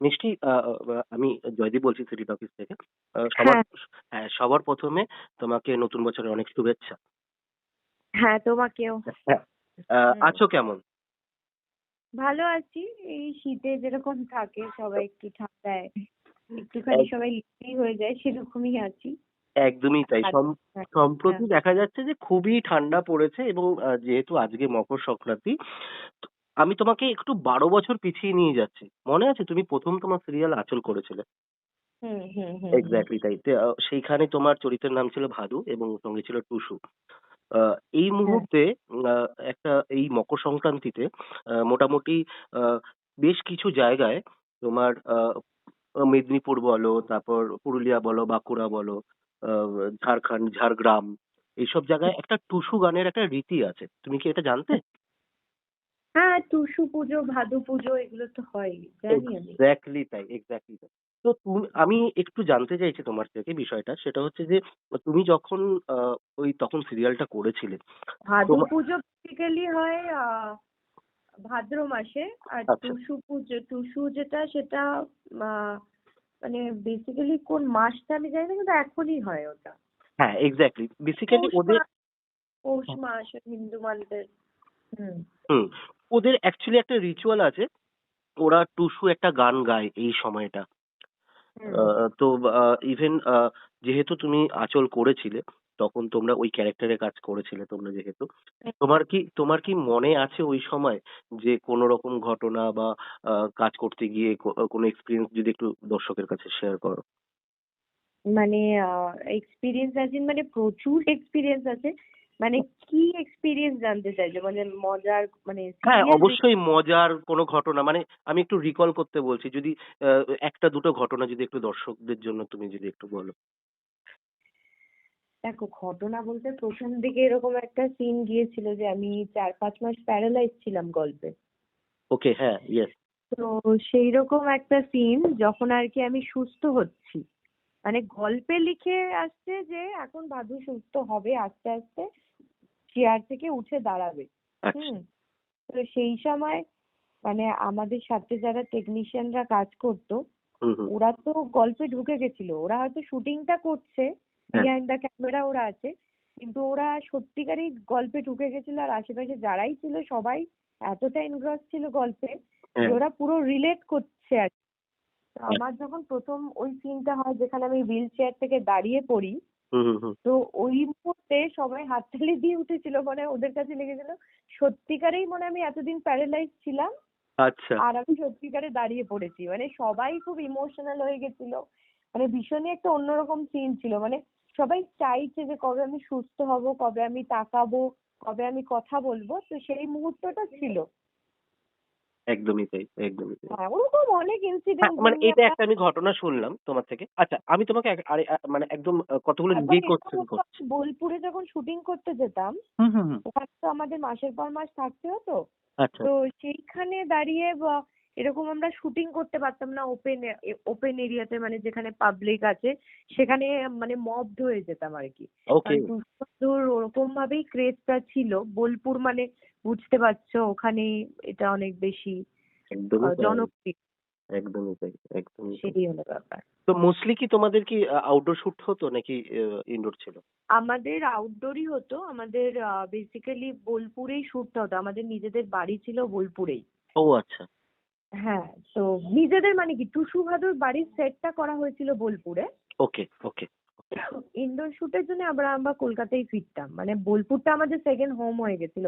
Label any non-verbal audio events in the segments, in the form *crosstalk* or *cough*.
মিষ্টি আমি জয়দীপ বলছি সিটি টকিজ থেকে। সবার হ্যাঁ। হ্যাঁ, সবার ১ম এ তোমাকে নতুন বছরের অনেক শুভেচ্ছা। হ্যাঁ, তোমাকেও। হ্যাঁ। আ হুম। আছো কেমন? ভালো আছি। এই শীতে যেরকম থাকে সবাই একটু ঠান্ডায় একটুখানি সবাই ইসি হয়ে যায় সেরকমই আছি। একদমই তাই। হ্যাঁ, সম্প্রতি হ্যাঁ। দেখা যাচ্ছে যে খুবই ঠান্ডা পড়েছে এবং যেহেতু আজকে মকর সংক্রান্তি, আমি তোমাকে একটু ১২ বছর পিছিয়ে নিয়ে যাচ্ছি। মনে আছে তুমি প্রথম তোমার সিরিয়াল 'আঁচল' করেছিলে? এক্সাক্টলি তাই। সেইখানে তোমার চরিত্রের নাম ছিল ভাদু এবং সঙ্গে ছিল টুসু। আ এই হ্যাঁ। মুহূর্তে আ একটা এই মকর সংক্রান্তিতে আ মোটামুটি আ বেশ কিছু জায়গায় তোমার আ মেদিনীপুর বলো, তারপর পুরুলিয়া বলো, বাঁকুড়া বলো, আ ঝাড়খন্ড, ঝাড়গ্রাম এইসব জায়গায় একটা টুসু গানের একটা রীতি আছে। তুমি কি এটা জানতে? হ্যাঁ, টুসু পুজো, ভাদু পুজো এগুলো তো হয়ই। জানি আমি। এক্সাক্টলি তাই, এক্সাক্টলি তাই। তো তুমি আমি একটু জানতে চাইছি তোমার থেকে বিষয়টা। সেটা হচ্ছে যে তুমি যখন ওই তখন সিরিয়ালটা করেছিলে, ভাদু পুজো বেসিক্যালি হয় ভাদ্র মাসে। আর আচ্ছা। টুসু পুজো টুসু যেটা সেটা মানে বেসিক্যালি কোন মাসটা আমি জানি না কিন্তু এখনই হয় ওটা। হ্যাঁ, এক্সাক্টলি। বেসিক্যালি ওদের পৌষ মাস হিন্দু মাসের হুম। ওদের অ্যাকচুয়ালি একটা রিচুয়াল আছে। ওরা টুসু একটা গান গায় এই সময়টা। তো ইভেন যেহেতু তুমি 'আঁচল' করেছিলে, তখন তোমরা ওই ক্যারেক্টারে কাজ করেছিলে তোমরা যেহেতু। তোমার কি তোমার কি মনে আছে ওই সময় যে কোন রকম ঘটনা বা কাজ করতে গিয়ে কোনো এক্সপেরিয়েন্স যদি একটু দর্শকের কাছে শেয়ার করো? মানে এক্সপেরিয়েন্স in মানে প্রচুর এক্সপেরিয়েন্স আছে। মানে কি এক্সপেরিয়েন্স জানতে চাইছো? মানে মজার মানে হ্যাঁ, অবশ্যই মজার কোনো ঘটনা মানে আমি একটু রিকল করতে বলছি। যদি আ ১ টা ২ টো ঘটনা যদি একটু দর্শকদের জন্য তুমি যদি একটু বলো। দেখো ঘটনা বলতে ১ম দিকে এরকম একটা সিন গিয়েছিল যে আমি ৪-৫ মাস প্যারালাইজ ছিলাম গল্পে। ওকে, হ্যাঁ, ইয়েস। তো সেইরকম একটা সিন যখন আর কি আমি সুস্থ হচ্ছি। মানে গল্পে লিখে আসছে যে এখন ভাদু সুস্থ হবে আস্তে, আস্তে চেয়ার থেকে উঠে দাঁড়াবে। আচ্ছা। হুম? তো সেই সময় মানে আমাদের সাথে যারা টেকনিশিয়ানরা কাজ করতো। ওরা তো গল্পে ঢুকে গেছিল। ওরা হয়তো শুটিংটা করছে। বিহাইন্ড দ্য ক্যামেরা ওরা আছে। কিন্তু ওরা সত্যিকারেই গল্পে ঢুকে গেছিল আর আশেপাশে যারাই ছিল সবাই এতটা এনগ্রস ছিল গল্পে হ্যাঁ। ওরা পুরো রিলেট করছে আর হ্যাঁ। আমার যখন প্রথম ওই সিনটা হয় যেখানে আমি হুইল চেয়ার থেকে দাঁড়িয়ে পড়ি। তো ওই মুহূর্তে সবাই হাততালি দিয়ে উঠেছিল। মানে ওদের কাছে লেগেছিল সত্যিকারেই মনে আমি এতদিন প্যারালাইজড ছিলাম আচ্ছা। আর আমি সত্যিকারে দাঁড়িয়ে পড়েছি। মানে সবাই খুব ইমোশনাল হয়ে গেছিল। মানে ভীষণই একটা অন্যরকম সিন ছিল। মানে সবাই চাইছে যে কবে আমি সুস্থ হব, কবে আমি তাকাবো, কবে আমি কথা বলব। তো সেই মুহূর্তটা ছিল। একদমই তাই, একদমই তাই। হ্যাঁ, ওরকম অনেক হ্যাঁ, ইনসিডেন্ট মানে এটা একটা আমি ঘটনা শুনলাম তোমার থেকে। আচ্ছা, আমি তোমাকে আরে মানে একদম কতগুলো হতো করছি। বোলপুরে যখন শুটিং করতে যেতাম, হুম, হুম, হুম। ওখানে তো আমাদের মাসের পর মাস থাকতে হতো। আচ্ছা। তো সেইখানে দাঁড়িয়ে এরকম আমরা শুটিং করতে পারতাম না ওপেন ওপেন এরিয়াতে মানে যেখানে পাবলিক আছে সেখানে মানে মবড হয়ে যেতাম। ওকে। কারণ ওরকম ভাবেই ক্রেজটা ছিল। বোলপুর মানে বুঝতে পারছ ওখানেই এটা অনেক বেশি। জনপ্রিয়। একদমই তাই, একদমই। সেই হলো ব্যাপার। তো মোস্টলি কি তোমাদের কি আউটডোর শুট হতো নাকি ইনডোর ছিল? আমাদের আউটডোরই হতো। আমাদের বেসিক্যালি বোলপুরেই শুটটা হতো। আমাদের নিজেদের বাড়ি ছিল বোলপুরেই। ও আচ্ছা। হ্যাঁ, তো নিজেদের মানে কি টুসু ভাদুর বাড়ির সেটটা করা হয়েছিল বোলপুরে। ওকে, ওকে। ইনডোর শুটের জন্য আবার আমরা কলকাতায় ফিরতাম। মানে বোলপুরটা আমাদের সেকেন্ড হোম হয়ে গেছিল।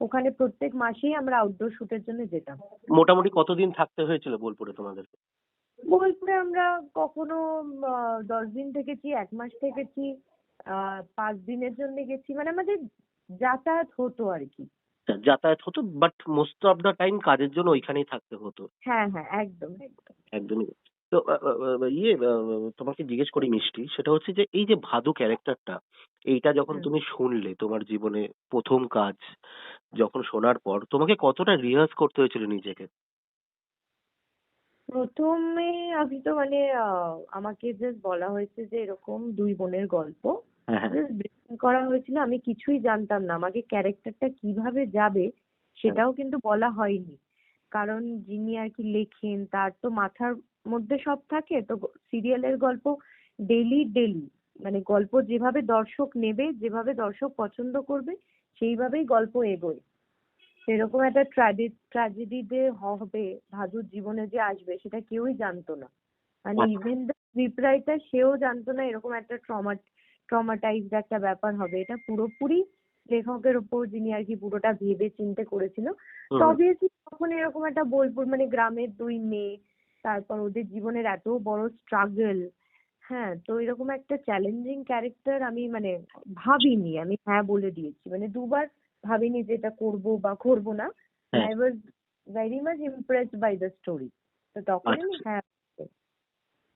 ওখানে প্রত্যেক মাসেই আমরা আউটডোর শুটের জন্য যেতাম। মোটামুটি কতদিন থাকতে হয়েছিল বোলপুরে তোমাদেরকে? বোলপুরে আমরা কখনো ১০ দিন থেকেছি, এক মাস থেকেছি, ৫ দিনের জন্য গেছি। মানে আমাদের যাতায়াত হতো আরকি। আচ্ছা, যাতায়াত হতো but most of the time কাজের জন্য ওইখানেই থাকতে হতো। হ্যাঁ, হ্যাঁ, একদম, একদম। একদমই। তো ইয়ে তোমাকে জিজ্ঞেস করি মিষ্টি, সেটা হচ্ছে যে এই যে ভাদু ক্যারেক্টারটা, এইটা যখন তুমি শুনলে তোমার জীবনে প্রথম কাজ, যখন শোনার পর তোমাকে কতটা রিহার্স করতে হয়েছিল নিজেকে? প্রথমে আমি তো মানে আমাকে জাস্ট বলা হয়েছে যে এরকম দুই বোনের গল্প। হ্যাঁ, হ্যাঁ। করা হয়েছিল। আমি কিছুই জানতাম না। আমাকে ক্যারেক্টারটা কীভাবে যাবে হ্যাঁ। সেটাও কিন্তু বলা হয়নি। কারণ যিনি আর কি লেখেন তার তো মাথার মধ্যে সব থাকে তো সিরিয়ালের গল্প ডেলি ডেলি মানে গল্প যেভাবে দর্শক নেবে যেভাবে দর্শক পছন্দ করবে সেইভাবেই গল্প এগোয় সেরকম একটা ট্র্যাজেডি যে হবে ভাদুর জীবনে যে আসবে সেটা কেউই জানতো না মানে। ইভেন দ্য স্ক্রিপ্ট রাইটার সেও জানতো না এরকম একটা ট্রমা ট্রমাটাইজড একটা ব্যাপার হবে। এটা পুরোপুরি লেখকের উপর যিনি আর কি পুরোটা ভেবে চিন্তে করেছিল। হুম, তো তখন এরকম একটা বোলপুর মানে গ্রামের দুই মেয়ে তারপর ওদের জীবনের এত বড় স্ট্রাগল হ্যাঁ তো এরকম একটা চ্যালেঞ্জিং ক্যারেক্টার আমি মানে ভাবিনি আমি হ্যাঁ বলে দিয়েছি। মানে দুবার ভাবিনি যে এটা করব বা করব না। I was very much impressed by the story তো তখন আমি আচ্ছা। হ্যাঁ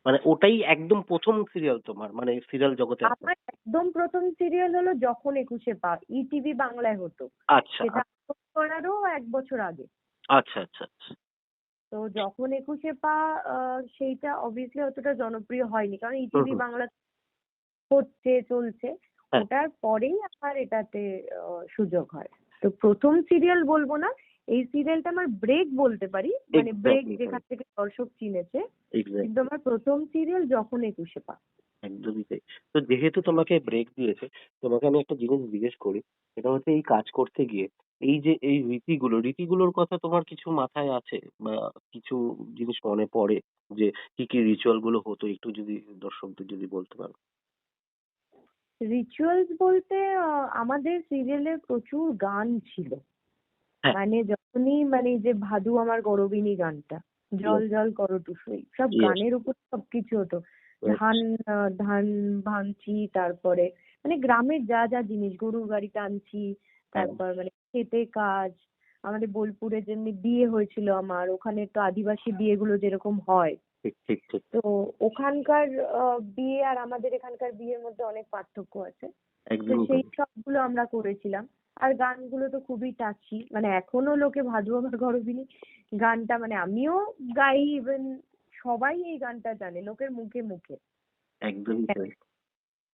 মানে ওটাই একদম প্রথম সিরিয়াল তোমার মানে সিরিয়াল জগতে। আমার একদম প্রথম সিরিয়াল হলো যখন একুশে পা ইটিভি বাংলায় হতো। আচ্ছা। করারও এক বছর আগে। আচ্ছা আচ্ছা আচ্ছা। তো যখন একুশে পা আহ, সেইটা অবভিয়াসলি অতটা জনপ্রিয় হয়নি। কারণ ইটিভি হুম। বাংলা হচ্ছে চলছে। হ্যাঁ। ওটার পরেই আমার এটাতে আহ, সুযোগ হয়। তো প্রথম সিরিয়াল বলব না এই সিরিয়ালটা আমার ব্রেক বলতে পারি মানে ব্রেক যেখান থেকে দর্শক চিনেছে। কিন্তু আমার প্রথম সিরিয়াল যখন একুশে পা একদমই তাই। তো যেহেতু তোমাকে ব্রেক দিয়েছে তোমাকে আমি একটা জিনিস জিজ্ঞেস করি সেটা হচ্ছে এই কাজ করতে গিয়ে এই যে এই রীতিগুলো রীতিগুলোর কথা তোমার কিছু মাথায় আছে? বা কিছু জিনিস মনে পড়ে যে কি কি রিচুয়ালগুলো হতো? একটু যদি দর্শকদের যদি বলতে পারো। রিচুয়ালস বলতে আমাদের সিরিয়ালে প্রচুর গান ছিল। মানে যখনই মানে যে ভাদু আমার গরবিনী গানটা জল জল করো টুসুই সব গানের উপর সবকিছু হতো। ধান ধান ভাঙছি তারপরে মানে গ্রামের যা যা জিনিস গরুর গাড়ি টানছি তারপর মানে খেতে কাজ আমাদের বোলপুরে যেমনি বিয়ে হয়েছিল আমার ওখানে তো আদিবাসী বিয়েগুলো যেরকম হয়। তো ওখানকার বিয়ে আর আমাদের এখানকার বিয়ের মধ্যে অনেক পার্থক্য আছে। তো সেই সবগুলো আমরা করেছিলাম। আর গানগুলো তো খুবই টাচি মানে এখনও লোকে ভাদু আমার গরবিনী গানটা মানে আমিও গাই ইভেন সবাই এই গানটা জানে লোকের মুখে মুখে। একদমই তাই।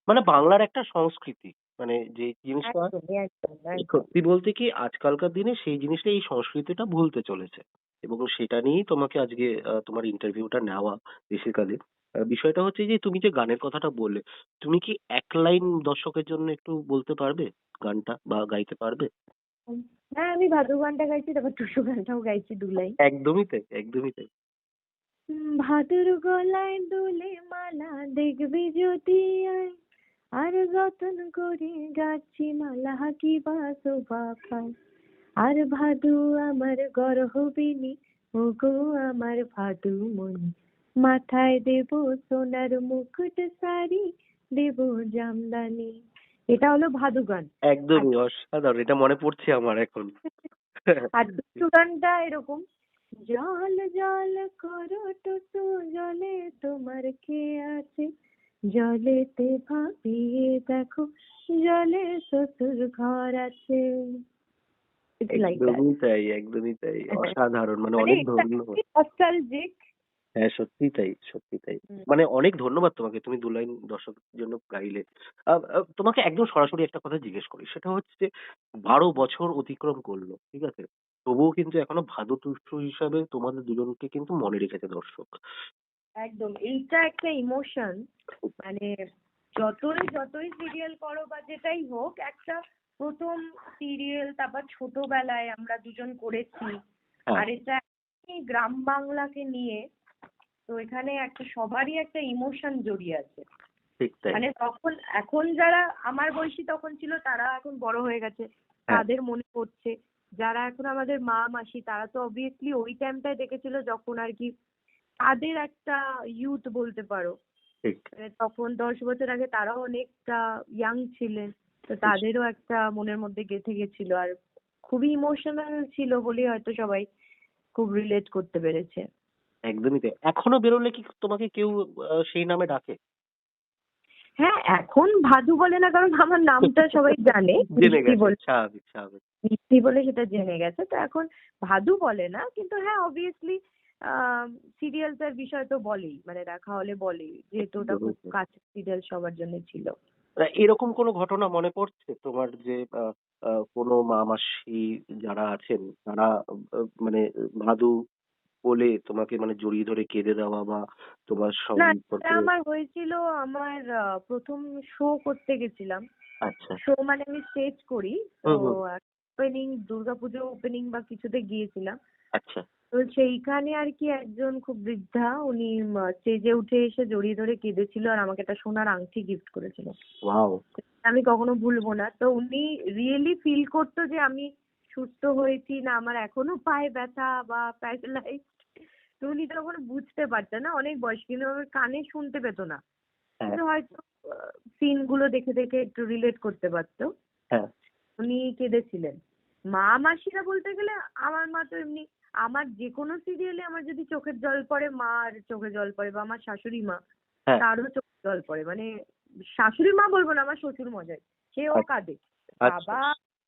মানে বাংলার একটা সংস্কৃতি মানে যে জিনিসটা সত্যি বলতে কি আজকালকার দিনে সেই জিনিসটা এই সংস্কৃতিটা ভুলতে চলেছে। এবং সেটা নিয়েই তোমাকে আজকে তোমার ইন্টারভিউটা নেওয়া বেসিক্যালি বিষয়টা হচ্ছে যে তুমি যে গানের কথাটা বললে তুমি কি এক লাইন দর্শকের জন্য একটু বলতে পারবে গানটা বা গাইতে পারবে? হ্যাঁ আমি ভাদু গানটা গাইছি তারপর টুসু গানটাও গাইছি দু লাইন। একদমই তাই একদমই তাই। ভাদুর গলায় দুলে মালা দেখবি যদি আয় আর যতন করে গাছি মালা কি বাসবা পায়। আর ভাদু আমার গর্ভবিনী ও গো আমার ভাদু মনি মাথায় দেব সোনার মুকুট শাড়ি দেব জামদানি। এটা হলো ভাদু গান। একদমই অসাধারণ। এটা মনে পড়ছে আমার এখন। *laughs* আর টুসু গানটা এরকম। জল জল করো টুসু জলে তোমার কে আছে? জলেতে ভাবিয়ে দেখো জলে শ্বশুর ঘর আছে. একদমই তাই একদমই তাই। *laughs* অসাধারণ মানে মানে অনেক ধন্যবাদ নস্টালজিক হ্যাঁ সত্যি তাই সত্যি তাই। মানে অনেক ধন্যবাদ তোমাকে তুমি দু লাইন দর্শকের জন্য গাইলে। আহ, আহ, তোমাকে একদম সরাসরি একটা কথা জিজ্ঞেস করি সেটা হচ্ছে বারো বছর অতিক্রম করল ঠিক আছে? তবুও কিন্তু এখনও ভাদু টুসু হিসাবে তোমাদের দুজনকে কিন্তু মনে রেখেছে দর্শক। একদম এইটা একটা ইমোশন। মানে যতই যতই সিরিয়াল করো বা যেটাই হোক একটা প্রথম সিরিয়াল তারপর ছোটবেলায় আমরা দুজন করেছি। হ্যাঁ। আর এটা এই গ্রাম বাংলাকে নিয়ে তো এখানে একটা সবারই একটা ইমোশন জড়িয়ে আছে। মানে তখন এখন যারা আমার বয়সী তখন ছিল তারা এখন বড় হয়ে গেছে। হ্যাঁ। তাদের মনে পড়ছে। যারা এখন আমাদের মা মাসি তারা তো অবভিয়াসলি ওই টাইমটায় দেখেছিল যখন আর কি তাদের একটা ইউথ বলতে পারো। মানে তখন দশ বছর আগে তারাও অনেকটা ইয়াং ছিলেন। তো তাদেরও একটা মনের মধ্যে গেঁথে গেছিল। আর খুবই ইমোশনাল ছিল বলেই হয়তো সবাই খুব রিলেট করতে পেরেছে। একদমই তাই। এখনও বেরোলে কি তোমাকে কেউ সেই নামে ডাকে? হ্যাঁ এখন ভাদু বলে না কারণ আমার নামটা সবাই জানে। *laughs* মিষ্টি বলে সেটা জেনে গেছে। তো এখন ভাদু বলে না কিন্তু হ্যাঁ অবভিয়াসলি সিরিয়ালটার বিষয় তো বলেই মানে দেখা হলে বলেই যেহেতু ওটা খুব কাছের সিরিয়াল সবার জন্য ছিল। এরকম কোনো ঘটনা মনে পড়ছে তোমার যে কোনো মা মাসি যারা আছেন তারা মানে ভাদু বলে তোমাকে মানে জড়িয়ে ধরে কেঁদে দেওয়া বা তোমার না এটা আমার হয়েছিল আমার প্রথম শো করতে গেছিলাম। আচ্ছা। শো মানে আমি স্টেজ করি তো। ওপেনিং দুর্গাপুজো ওপেনিং বা কিছুতে গিয়েছিলাম। আচ্ছা। তো সেইখানে আর কি একজন খুব বৃদ্ধা উনি স্টেজে উঠে এসে জড়িয়ে ধরে কেঁদেছিল আর আমাকে একটা সোনার আংটি গিফট করেছিল। আমি কখনো ভুলবো না। তো উনি রিয়েলি ফিল করতো যে আমি সুস্থ হয়েছি না আমার এখনও পায়ে ব্যথা বা প্যারালাইজ তো উনি তখন বুঝতে পারতেন না অনেক বয়স কিন্তু কানে শুনতে পেতো না। হ্যাঁ। কিন্তু হয়তো সিনগুলো দেখে দেখে একটু রিলেট করতে পারতো। হ্যাঁ। উনি কেঁদেছিলেন। মা মাসিরা বলতে গেলে আমার মা তো এমনি আমার যে কোনো সিরিয়ালে আমার যদি চোখের জল পড়ে মার চোখে জল পড়ে বা আমার শাশুড়ি মা হ্যাঁ। তারও চোখে জল পড়ে। মানে শাশুড়ি মা বলব না আমার শ্বশুর মজায় সেও আচ্ছা। কাঁদে। আচ্ছা। বাবা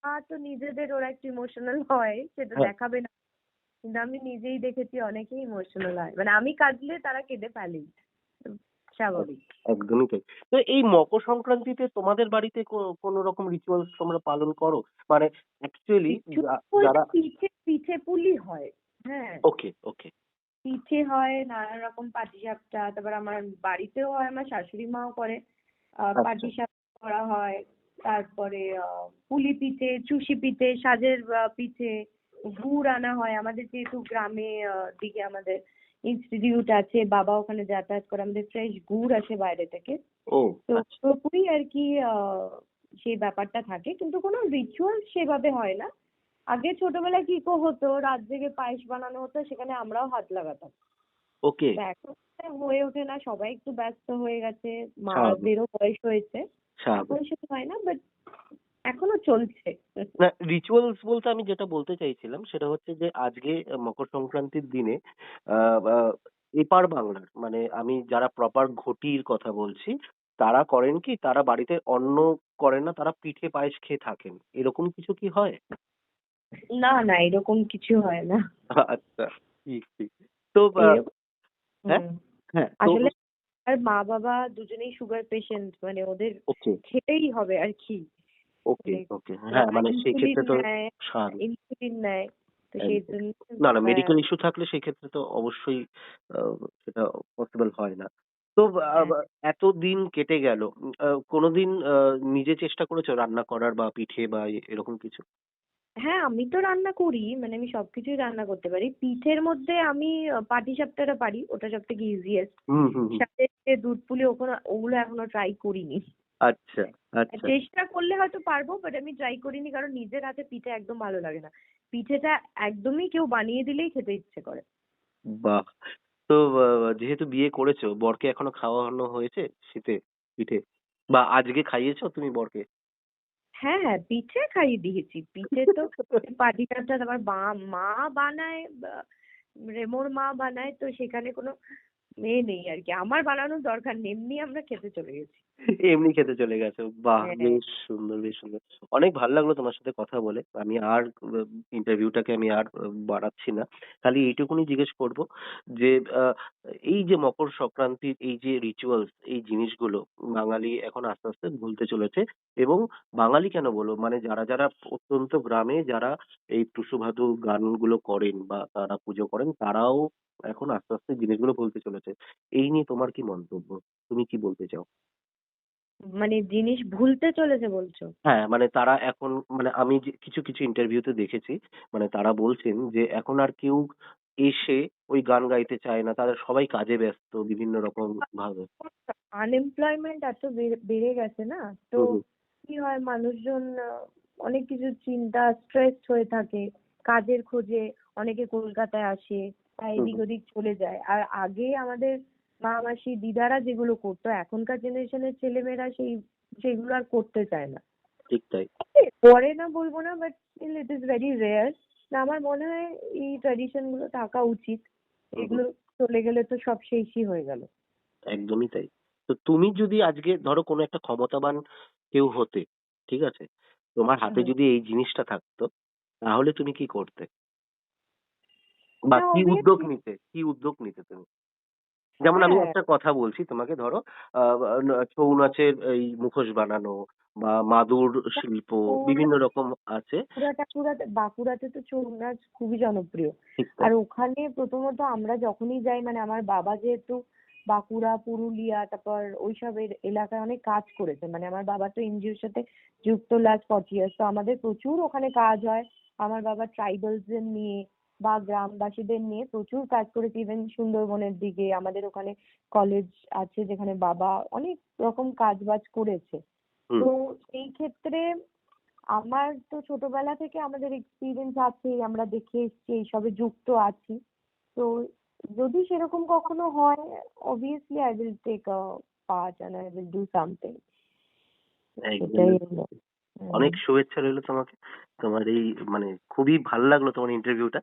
মা তো নিজেদের ওরা একটু ইমোশনাল হয় সেটা। দেখাবে না। কিন্তু আমি নিজেই দেখেছি অনেকেই ইমোশনাল হয়। মানে আমি কাঁদলে তারা কেঁদে ফেলেই। স্বাভাবিক। একদমই তাই। তো এই মকর সংক্রান্তিতে তোমাদের বাড়িতে কোনো রকম রিচুয়ালস তোমরা পালন করো? মানে অ্যাকচুয়ালি যারা পিঠে পিঠে পুলি হয়। হ্যাঁ। ওকে ওকে পিঠে হয় নানা রকম পাটিসাপটা তারপর আমার বাড়িতেও হয় আমার শাশুড়ি মাও করে। আহ, আচ্ছা। পাটিসাপটা করা হয়। তারপরে আহ, পুলি পিঠে চুষি পিঠে সাজের পিঠে। গুড় আনা হয়। আমাদের যেহেতু গ্রামে আহ, দিকে আমাদের ইনস্টিটিউট আছে বাবা ওখানে যাতায়াত করে। আমাদের ফ্রেশ গুড় আসে বাইরে থেকে। তো পুরোপুরি আর কি আহ, সেই ব্যাপারটা থাকে। কিন্তু কোনো রিচুয়াল সেভাবে হয় না। আগে ছোটবেলায় কি কো হতো রাত জেগে পায়েস বানানো হতো সেখানে আমরাও হাত লাগাতাম। ওকে। তো এখন হয়ে ওঠে না সবাই একটু ব্যস্ত হয়ে গেছে। মাদেরও বয়স হয়েছে। এখন সেটা হয় না বাট এখনও চলছে। না রিচুয়ালস বলতে আমি যেটা বলতে চাইছিলাম সেটা হচ্ছে যে আজকে মকর সংক্রান্তির দিনে আহ, এপার বাংলার মানে আমি যারা প্রপার ঘটির কথা বলছি তারা করেন কি তারা বাড়িতে অন্ন করেন না তারা পিঠে পায়েস খেয়ে থাকেন। এরকম কিছু কি হয়? না না এরকম কিছু হয় না। আচ্ছা ঠিক ঠিক। তো হ্যাঁ? হ্যাঁ আসলে আর মা বাবা দুজনেই সুগার পেশেন্ট মানে ওদের খেতেই হবে আর কি। ওকে ওকে হ্যাঁ মানে সেই ক্ষেত্রে তো ইনসুলিন নেয় না না মেডিকেল ইস্যু থাকলে সেই ক্ষেত্রে তো অবশ্যই সেটা পসিবল হয় না। তো হ্যাঁ। এত দিন কেটে গেল কোনোদিন নিজে চেষ্টা করেছ রান্না করার বা পিঠে বা এরকম কিছু? হ্যাঁ আমি তো রান্না করি মানে আমি সবকিছুই রান্না করতে পারি। পিঠের মধ্যে আমি পাটিসাপটাটা পারি ওটা সব থেকে ইজিয়েস্ট হুম হুম হুম। সাথে দুধ পুলি ওগুলো এখনও ট্রাই করিনি। আচ্ছা আচ্ছা। চেষ্টা করলে হয়তো পারব বাট আমি ট্রাই করিনি কারণ নিজের হাতে পিঠে একদম ভালো লাগে না। পিঠেটা একদমই কেউ বানিয়ে দিলেই খেতে ইচ্ছে করে। বাহ! তো যেহেতু বিয়ে করেছ বরকে এখনও খাওয়ানো হয়েছে শীতে পিঠে? বা আজকে খাইয়েছো তুমি বরকে? হ্যাঁ হ্যাঁ পিঠে খাইয়ে দিয়েছি। পিঠে তো *laughs* পাটিসাপটা আমার মা মা বানায় বা- রেমোর মা বানায় তো সেখানে কোনো এ নেই আর কি। আমার বানানোর দরকার নেই এমনি আমরা খেতে চলে গেছি। এমনি খেতে চলে গেছো। বাহ হ্যাঁ। বেশ সুন্দর বেশ সুন্দর। অনেক ভালো লাগল তোমার সাথে কথা বলে। আমি আর ইন্টারভিউটাকে আমি আর বাড়াচ্ছি না। খালি এইটুকুনি জিজ্ঞেস করব যে আহ, এই যে মকর সংক্রান্তির এই যে রিচুয়ালস এই জিনিসগুলো বাঙালি এখন আস্তে আস্তে ভুলতে চলেছে এবং বাঙালি কেন বলো? মানে যারা যারা অত্যন্ত গ্রামে যারা এই টুসুভাদু গানগুলো করেন বা তারা পুজো করেন তারাও এখন আস্তে আস্তে জিনিসগুলো ভুলতে চলেছে। এই নিয়ে তোমার কি মন্তব্য? তুমি কি বলতে চাও? মানে জিনিস ভুলতে চলেছে বলছো হ্যাঁ মানে তারা এখন মানে আমি যে কিছু কিছু ইন্টারভিউতে দেখেছি মানে তারা বলছেন যে এখন আর কেউ এসে ওই গান গাইতে চায় না তারা সবাই কাজে ব্যস্ত বিভিন্ন রকম ভাবে আনএমপ্লয়মেন্ট এত বেড়ে- বেড়ে গেছে না তো হুম হুম। কি হয় মানুষজন আহ, অনেক কিছু চিন্তা স্ট্রেস হয়ে থাকে কাজের খোঁজে অনেকে কলকাতায় আসে তাই এদিক হুম। ওদিক চলে যায় আর আগে আমাদের মা মাসি দিদারা যেগুলো করতো এখনকার জেনারেশনের ছেলেমেয়েরা সেই সেগুলো আর করতে চায় না। ঠিক তাই। করে না বলব না but it is very rare আমার মনে হয় এই ট্র্যাডিশনগুলো থাকা উচিত। এগুলো চলে গেলে তো সব শেষই হয়ে গেল। একদমই তাই। তো তুমি যদি আজকে ধরো কোনো একটা ক্ষমতাবান কেউ হতে ঠিক আছে? তোমার হাতে যদি এই জিনিসটা থাকতো তাহলে তুমি কি করতে? বা কি উদ্যোগ নিতে? কি উদ্যোগ নিতে তুমি? যেমন আমি হ্যাঁ। একটা কথা বলছি তোমাকে ধরো ছৌ নাচের এই মুখোশ বানানো বা মাদুর শিল্প বিভিন্ন রকম আছে। বাঁকুড়াতে তো ছৌ নাচ খুবই জনপ্রিয়। আর ওখানে প্রথমত আমরা যখনই যাই মানে আমার বাবা যেহেতু বাঁকুড়া পুরুলিয়া তারপর ওইসবের এলাকায় অনেক কাজ করেছে। মানে আমার বাবা তো এনজিওর সাথে যুক্ত লাস্ট ফর্টি ইয়ার্স তো আমাদের প্রচুর ওখানে কাজ হয়। আমার বাবা ট্রাইবালসদের নিয়ে বা গ্রামবাসীদের নিয়ে প্রচুর কাজ করেছে ইভেন সুন্দরবনের দিকে। আমাদের ওখানে কলেজ আছে যেখানে বাবা অনেক রকম কাজ বাজ করেছে তো সেই ক্ষেত্রে আমার তো ছোটবেলা থেকে আমাদের এক্সপিরিয়েন্স আছে আমরা দেখে এসেছি এইসবে যুক্ত আছি। তো যদি সেরকম কখনো হয় obviously I will take a part and I will do something একদম। এটাই হলো। অনেক শুভেচ্ছা রইল তোমাকে। তোমার এই মানে খুবই ভালো লাগল তোমার ইন্টারভিউটা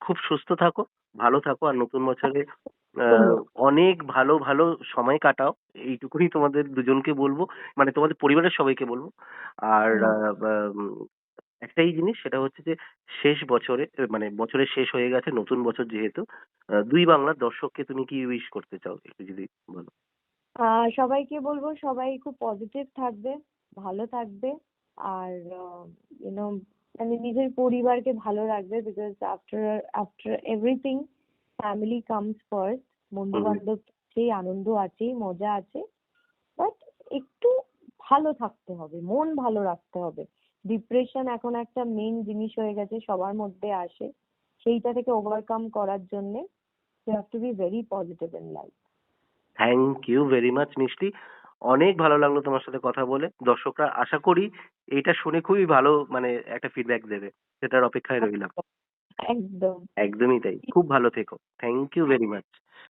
খুব সুস্থ থাকো ভালো থাকো আর নতুন বছরে আহ, অনেক ভালো ভালো সময় কাটাও। এইটুকুনি তোমাদের দুজনকে বলব মানে তোমাদের পরিবারের সবাইকে বলব। আর আহ, একটাই জিনিস সেটা হচ্ছে যে শেষ বছরে মানে বছরের শেষ হয়ে গেছে নতুন বছর যেহেতু দুই বাংলার দর্শককে তুমি কি উইশ করতে চাও? একটু যদি বলো। আহ সবাইকে বলব সবাই খুব পজিটিভ থাকবে ভালো থাকবে। আর ইউনো মানে নিজের পরিবারকে ভালো রাখবে because after after everything family comes first বন্ধু বান্ধব সেই আনন্দ আছেই মজা আছে বাট একটু ভালো থাকতে হবে মন ভালো রাখতে হবে। ডিপ্রেশন এখন একটা মেইন জিনিস হয়ে গেছে সবার মধ্যে আসে। সেইটা থেকে ওভারকাম করার জন্য you have to be very positive in life thank you very much Mishti. অনেক ভালো লাগল তোমার সাথে কথা বলে। দর্শকরা আশা করি এটা শুনে খুবই ভালো মানে একটা ফিডব্যাক দেবে। সেটার অপেক্ষায় রইলাম। একদম। একদমই তাই। খুব ভালো থেকো। Thank you very much